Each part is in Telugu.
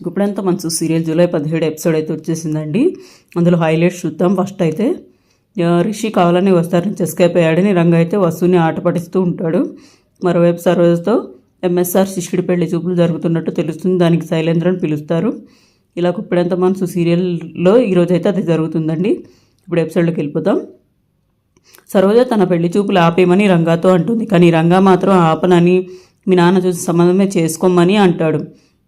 ఇప్పుడంతా మంచి సీరియల్ జూలై పదిహేడు ఎపిసోడ్ అయితే వచ్చేసిందండి. అందులో హైలైట్స్ చూద్దాం. ఫస్ట్ అయితే రిషి కావాలని వస్తారని నుంచి ఎస్కేప్ అయ్యాడని రంగ అయితే వస్తువుని ఆట పట్టిస్తూ ఉంటాడు. మరోవైపు సరోజతో ఎంఎస్ఆర్ శిష్యుడి పెళ్ళి చూపులు జరుగుతున్నట్టు తెలుస్తుంది. దానికి శైలేంద్రని పిలుస్తారు. ఇలా కుప్పిడంత మనసు సీరియల్లో ఈరోజు అయితే అది జరుగుతుందండి. ఇప్పుడు ఎపిసోడ్లోకి వెళ్ళిపోతాం సరోజ తన పెళ్ళి చూపులు ఆపేయమని రంగాతో అంటుంది. కానీ రంగా మాత్రం ఆపనని మీ నాన్న చూసి సంబంధమే చేసుకోమని అంటాడు.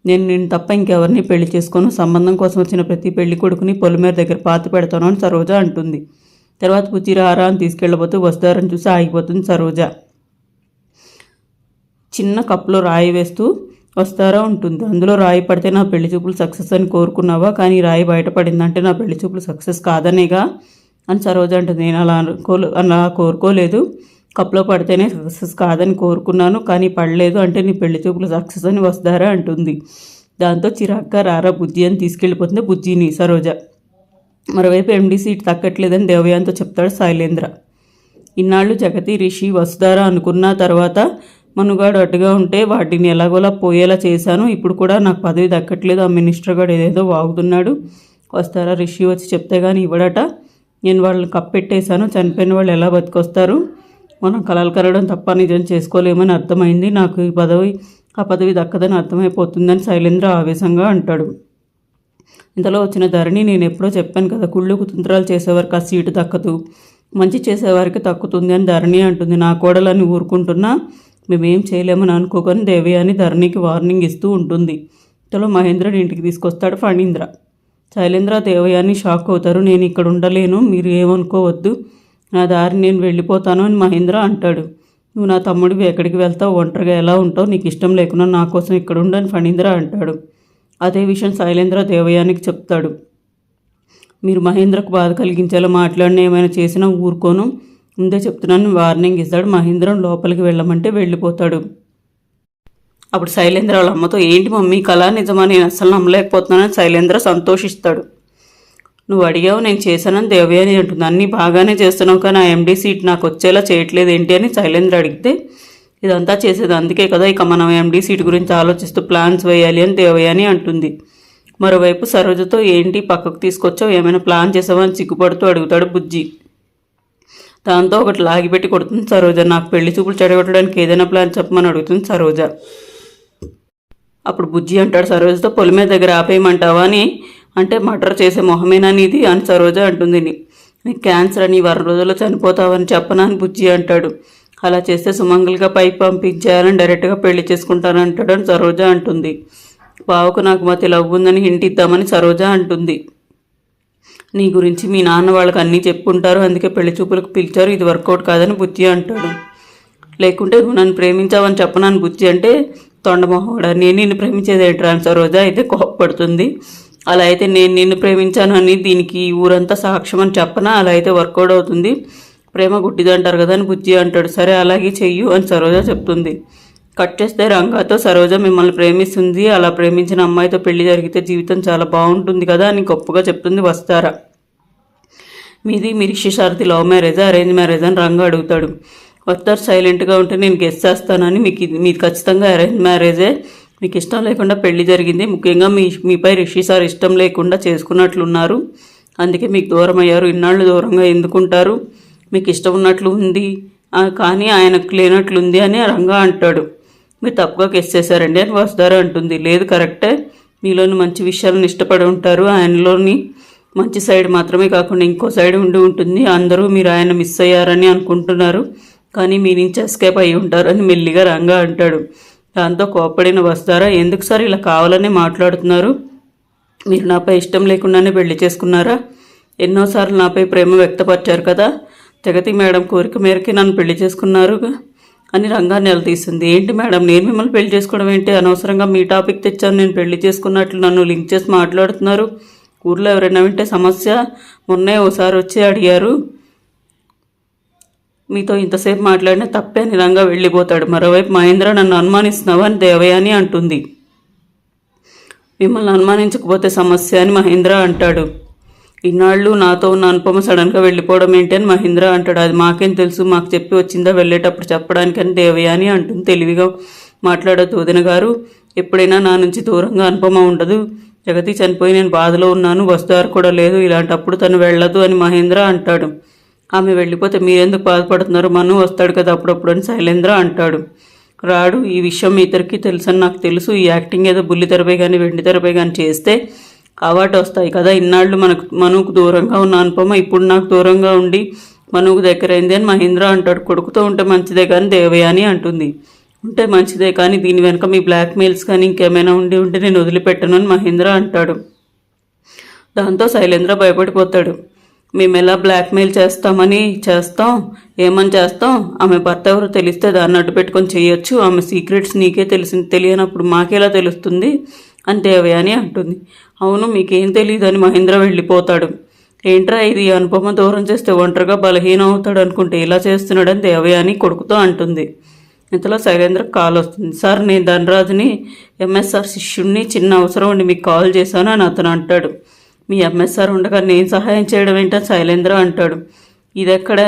నేను నేను తప్ప ఇంకెవరిని పెళ్ళి చేసుకోను. సంబంధం కోసం వచ్చిన ప్రతి పెళ్ళి కొడుకుని పొలిమేర దగ్గర పాతి పెడతాను అని సరోజ అంటుంది. తర్వాత పుచ్చిరారా అని తీసుకెళ్ళబోతూ వస్తారని చూసి ఆగిపోతుంది సరోజ. చిన్న కప్లో రాయి వేస్తూ వస్తారా ఉంటుంది అందులో రాయి పడితే నా పెళ్ళి చూపులు సక్సెస్ అని కోరుకున్నావా? కానీ రాయి బయటపడిందంటే నా పెళ్ళి చూపులు సక్సెస్ కాదనేగా అని సరోజ అంటుంది. నేను అలా అనుకో అలా కోరుకోలేదు. కప్లో పడితేనే సక్సెస్ కాదని కోరుకున్నాను కానీ పడలేదు అంటే నీ పెళ్ళి చూపులు సక్సెస్ అని వస్తారా అంటుంది. దాంతో చిరాగ్గా రారా బుజ్జి అని తీసుకెళ్ళిపోతుంది బుజ్జిని సరోజ. మరోవైపు ఎండీ సీట్ తగ్గట్లేదని దేవయాన్తో చెప్తాడు శైలేంద్ర. ఇన్నాళ్ళు జగతి రిషి వసుధారా అనుకున్న తర్వాత మనుగాడు అడ్డుగా ఉంటే వాటిని ఎలాగోలా పోయేలా చేశాను. ఇప్పుడు కూడా నాకు పదవి దక్కట్లేదు. ఆ మినిస్టర్ గారు ఏదేదో వాగుతున్నాడు. వస్తారా రిషి వచ్చి చెప్తే కానీ ఇవ్వడట. నేను వాళ్ళని కప్పెట్టేశాను. చనిపోయిన వాళ్ళు ఎలా బతికొస్తారు? మనం కలలు కరడం తప్ప నిజం చేసుకోలేమని అర్థమైంది. నాకు ఈ పదవి ఆ పదవి దక్కదని అర్థమైపోతుందని శైలేంద్ర ఆవేశంగా అంటాడు. ఇంతలో వచ్చిన ధరణి నేను ఎప్పుడో చెప్పాను కదా కుళ్ళు కుతంత్రాలు చేసేవారికి ఆ సీటు దక్కదు. మంచి చేసేవారికి తక్కుతుంది అని ధరణి అంటుంది. నా కోడలని ఊరుకుంటున్నా మేమేం చేయలేమని అనుకోకొని దేవి అని ధరణికి వార్నింగ్ ఇస్తూ ఉంటుంది. ఇంతలో మహేంద్రని ఇంటికి తీసుకొస్తాడు ఫణీంద్ర. శైలేంద్ర దేవయాని షాక్ అవుతారు. నేను ఇక్కడ ఉండలేను మీరు ఏమనుకోవద్దు. నా దారి నేను వెళ్ళిపోతాను అని మహేంద్ర అంటాడు. నువ్వు నా తమ్ముడివి ఎక్కడికి వెళ్తావు? ఒంటరిగా ఎలా ఉంటావు? నీకు ఇష్టం లేకున్నా నా కోసం ఇక్కడ ఉండని ఫణీంద్ర అంటాడు. అదే విషయం శైలేంద్ర దేవయానికి చెప్తాడు. మీరు మహేంద్రకు బాధ కలిగించేలా మాట్లాడిన ఏమైనా చేసినా ఊరుకోను. ముందే చెప్తున్నాను వార్నింగ్ ఇస్తాడు. మహేంద్రం లోపలికి వెళ్ళమంటే వెళ్ళిపోతాడు. అప్పుడు శైలేంద్ర వాళ్ళ అమ్మతో ఏంటి మమ్మీ కళ నిజమా? నేను అస్సలు నమ్మలేకపోతున్నానని శైలేంద్ర సంతోషిస్తాడు. నువ్వు అడిగావు నేను చేశానని దేవయాని అంటుంది. అన్నీ బాగానే చేస్తున్నావు కానీ ఆ ఎండీ సీట్ నాకు వచ్చేలా చేయట్లేదు ఏంటి అని శైలేంద్ర అడిగితే ఇదంతా చేసేది అందుకే కదా ఇక మనం ఎండీ సీట్ గురించి ఆలోచిస్తూ ప్లాన్స్ వేయాలి అని దేవయాని అంటుంది. మరోవైపు సరోజతో ఏంటి పక్కకు తీసుకొచ్చావు ఏమైనా ప్లాన్ చేసావా అని సిగ్గుపడుతూ అడుగుతాడు బుజ్జి. దాంతో ఒకటి లాగిపెట్టి కొడుతుంది సరోజ. నాకు పెళ్ళి చూపులు చెడగొట్టడానికి ఏదైనా ప్లాన్ చెప్పమని అడుగుతుంది సరోజ. అప్పుడు బుజ్జి అంటాడు సరోజతో పొలిమే దగ్గర ఆపేయమంటావా అని అంటే మర్డర్ చేసే మొహమేనా నీది? అని సరోజ అంటుంది. నీకు క్యాన్సర్ అని వారం రోజుల్లో చనిపోతావని చెప్పనా అని బుజ్జి అంటాడు. అలా చేస్తే సుమంగల్గా పైకి పంపించేయాలని డైరెక్ట్గా పెళ్ళి చేసుకుంటానంటాడు అని సరోజ అంటుంది. బావకు నాకు మతి లవ్ ఉందని హింట్ ఇద్దామని సరోజ అంటుంది. నీ గురించి మీ నాన్న వాళ్ళకి అన్నీ చెప్పుకుంటారు అందుకే పెళ్ళి చూపులకు పిలిచారు ఇది వర్కౌట్ కాదని బుజ్జి అంటాడు. లేకుంటే నువ్వు నన్ను ప్రేమించావని చెప్పనని బుజ్జి అంటే తొండమొహోడా నేను నిన్ను ప్రేమించేది ఏంట్రా అని సరోజ అయితే కోపడుతుంది అలా అయితే నేను నిన్ను ప్రేమించాను అని దీనికి ఊరంతా సాక్ష్యం అని చెప్పనా? అలా అయితే వర్కౌట్ అవుతుంది. ప్రేమ గుడ్డిది అంటారు కదా అని బుజ్జి అంటాడు. సరే అలాగే చెయ్యు అని సరోజ చెప్తుంది. కట్ చేస్తే రంగాతో సరోజ మిమ్మల్ని ప్రేమిస్తుంది. అలా ప్రేమించిన అమ్మాయితో పెళ్ళి జరిగితే జీవితం చాలా బాగుంటుంది కదా అని గొప్పగా చెప్తుంది వస్తారా. మీది మీ సారథి లవ్ మ్యారేజా? అరేంజ్ మ్యారేజ్ అని రంగు అడుగుతాడు. వస్తారు సైలెంట్గా ఉంటే నేను గెస్ట్ చేస్తానని మీకు ఇది మీది ఖచ్చితంగా అరేంజ్ మ్యారేజే. మీకు ఇష్టం లేకుండా పెళ్ళి జరిగింది. ముఖ్యంగా మీ మీపై రిషి సార్ ఇష్టం లేకుండా చేసుకున్నట్లున్నారు. అందుకే మీకు దూరం అయ్యారు ఇన్నాళ్ళు దూరంగా ఎందుకుంటారు? మీకు ఇష్టం ఉన్నట్లు ఉంది కానీ ఆయనకు లేనట్లుంది అని రంగా అంటాడు. మీరు తప్పుగా గెస్ చేశారండి అని వస్తారు అంటుంది. లేదు కరెక్టే. మీలోని మంచి విషయాలను ఇష్టపడి ఉంటారు. ఆయనలోని మంచి సైడ్ మాత్రమే కాకుండా ఇంకో సైడ్ ఉండి ఉంటుంది. అందరూ మీరు ఆయన మిస్ అయ్యారని అనుకుంటున్నారు. కానీ మీ నుంచి ఎస్కేప్ అయి ఉంటారని మెల్లిగా రంగా అంటాడు. దాంతో కోప్పడిన వస్తారా? ఎందుకు సార్ ఇలా కావాలని మాట్లాడుతున్నారు? మీరు నాపై ఇష్టం లేకుండానే పెళ్ళి చేసుకున్నారా? ఎన్నోసార్లు నాపై ప్రేమ వ్యక్తపరిచారు కదా. జగతి మేడం కోరిక మేరకే నన్ను పెళ్ళి చేసుకున్నారు అని రంగా నిలదీస్తుంది ఏంటి మేడం నేను మిమ్మల్ని పెళ్ళి చేసుకోవడం ఏంటి? అనవసరంగా మీ టాపిక్ తెచ్చాను. నేను పెళ్ళి చేసుకున్నట్లు నన్ను లింక్ చేసి మాట్లాడుతున్నారు. ఊర్లో ఎవరైనా వింటే సమస్య మొన్నే ఓసారి వచ్చి అడిగారు. మీతో ఇంతసేపు మాట్లాడిన తప్పే అని వెళ్ళిపోతాడు. మరోవైపు మహేంద్ర నన్ను అనుమానిస్తున్నావా? అని దేవయాని అంటుంది. మిమ్మల్ని అనుమానించకపోతే సమస్య అని మహేంద్ర అంటాడు. ఇన్నాళ్ళు నాతో ఉన్న అనుపమ సడన్గా వెళ్ళిపోవడం ఏంటి అని మహేంద్ర అంటాడు. అది మాకేం తెలుసు మాకు చెప్పి వచ్చిందా వెళ్ళేటప్పుడు చెప్పడానికని దేవయాని అంటుంది. తెలివిగా మాట్లాడదు వదిన గారు. ఎప్పుడైనా నా నుంచి దూరంగా అనుపమ ఉండదు. జగతి చనిపోయి నేను బాధలో ఉన్నాను వస్తారు కూడా లేదు. ఇలాంటప్పుడు తను వెళ్ళదు అని మహేంద్ర అంటాడు. ఆమె వెళ్ళిపోతే మీరెందుకు బాధపడుతున్నారు? మను వస్తాడు కదా అప్పుడప్పుడు అని శైలేంద్ర అంటాడు. రాడు ఈ విషయం మీ ఇద్దరికి తెలుసని నాకు తెలుసు. ఈ యాక్టింగ్ ఏదో బుల్లి తెరపై కానీ వెండి తెరపై కానీ చేస్తే అవార్డు వస్తాయి కదా. ఇన్నాళ్ళు మనకు మనుకు దూరంగా ఉన్న అనుపమ ఇప్పుడు నాకు దూరంగా ఉండి మనుకు దగ్గరైంది అని మహేంద్ర అంటాడు. కొడుకుతో ఉంటే మంచిదే కానీ దేవయ్య అని అంటుంది. ఉంటే మంచిదే కానీ దీని వెనుక మీ బ్లాక్మెయిల్స్ కానీ ఇంకేమైనా ఉండి ఉంటే నేను వదిలిపెట్టను అని మహేంద్ర అంటాడు. దాంతో శైలేంద్ర భయపడిపోతాడు. మేము ఎలా బ్లాక్మెయిల్ చేస్తామని చేస్తాం? ఏమని చేస్తాం? ఆమె భర్త ఎవరో తెలిస్తే దాన్ని అడ్డు పెట్టుకొని చేయొచ్చు. ఆమె సీక్రెట్స్ నీకే తెలిసి తెలియనప్పుడు మాకెలా తెలుస్తుంది? అని అంటుంది. అవును మీకేం తెలియదు అని మహేంద్ర వెళ్ళిపోతాడు. ఏంట్రా ఇది? అనుపమ దూరం చేస్తే ఒంటరిగా బలహీనం అవుతాడు అనుకుంటే ఇలా చేస్తున్నాడని దేవయాని కొడుకుతో అంటుంది. ఇంతలో శైలేంద్ర కాల్ వస్తుంది. సార్ నేను ధనరాజుని ఎంఎస్ఆర్ శిష్యుడిని చిన్న అవసరం ఉండి మీకు కాల్ చేశాను అని అతను అంటాడు. మీ ఎంఎస్ఆర్ ఉండగా నేను సహాయం చేయడం ఏంటని శైలేంద్ర అంటాడు. ఇదెక్కడ?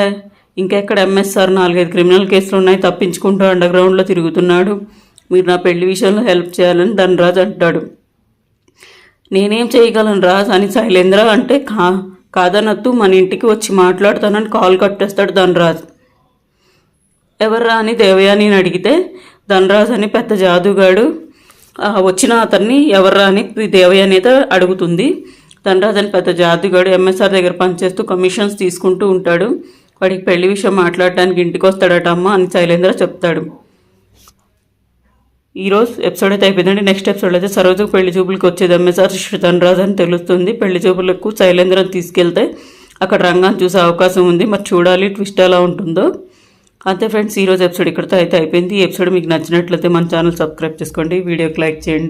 ఇంకెక్కడ ఎంఎస్ఆర్ నాలుగైదు క్రిమినల్ కేసులు ఉన్నాయి తప్పించుకుంటూ అండర్ గ్రౌండ్లో తిరుగుతున్నాడు. మీరు నా పెళ్ళి విషయంలో హెల్ప్ చేయాలని ధనరాజ్ అంటాడు. నేనేం చేయగలను రాజ్ అని శైలేంద్ర అంటే కా కాదనొద్దు మన ఇంటికి వచ్చి మాట్లాడతానని కాల్ కట్టేస్తాడు ధనరాజ్. ఎవర్రా అని దేవయాని అడిగితే ధనరాజ్ అని పెద్ద జాదుగాడు. వచ్చిన అతన్ని ఎవర్రా అని దేవయాని అయితే అడుగుతుంది. ధనరాజ్ పెద్ద జాదుగాడు ఎంఎస్ఆర్ దగ్గర పనిచేస్తూ కమిషన్స్ తీసుకుంటూ ఉంటాడు. వాడికి పెళ్ళి విషయం మాట్లాడడానికి ఇంటికి వస్తాడట అమ్మ అని శైలేంద్ర చెప్తాడు. ఈరోజు ఎపిసోడ్ అయితే అయిపోయిందండి. నెక్స్ట్ ఎపిసోడ్ అయితే సరోజకు పెళ్ళి చూపులకు వచ్చేది ఎంఎస్ఆర్ ధనరాజ్ అని తెలుస్తుంది. పెళ్ళి చూపులకు శైలేంద్రని తీసుకెళ్తే అక్కడ రంగాన్ని చూసే అవకాశం ఉంది. మరి చూడాలి ట్విస్ట్ ఎలా ఉంటుందో. అంతే ఫ్రెండ్స్ ఈరోజు ఎపిసోడ్ ఇక్కడితో అయితే అయిపోయింది. ఈ ఎపిసోడ్ మీకు నచ్చినట్లయితే మన ఛానల్ సబ్స్క్రైబ్ చేసుకోండి. వీడియోకి లైక్ చేయండి.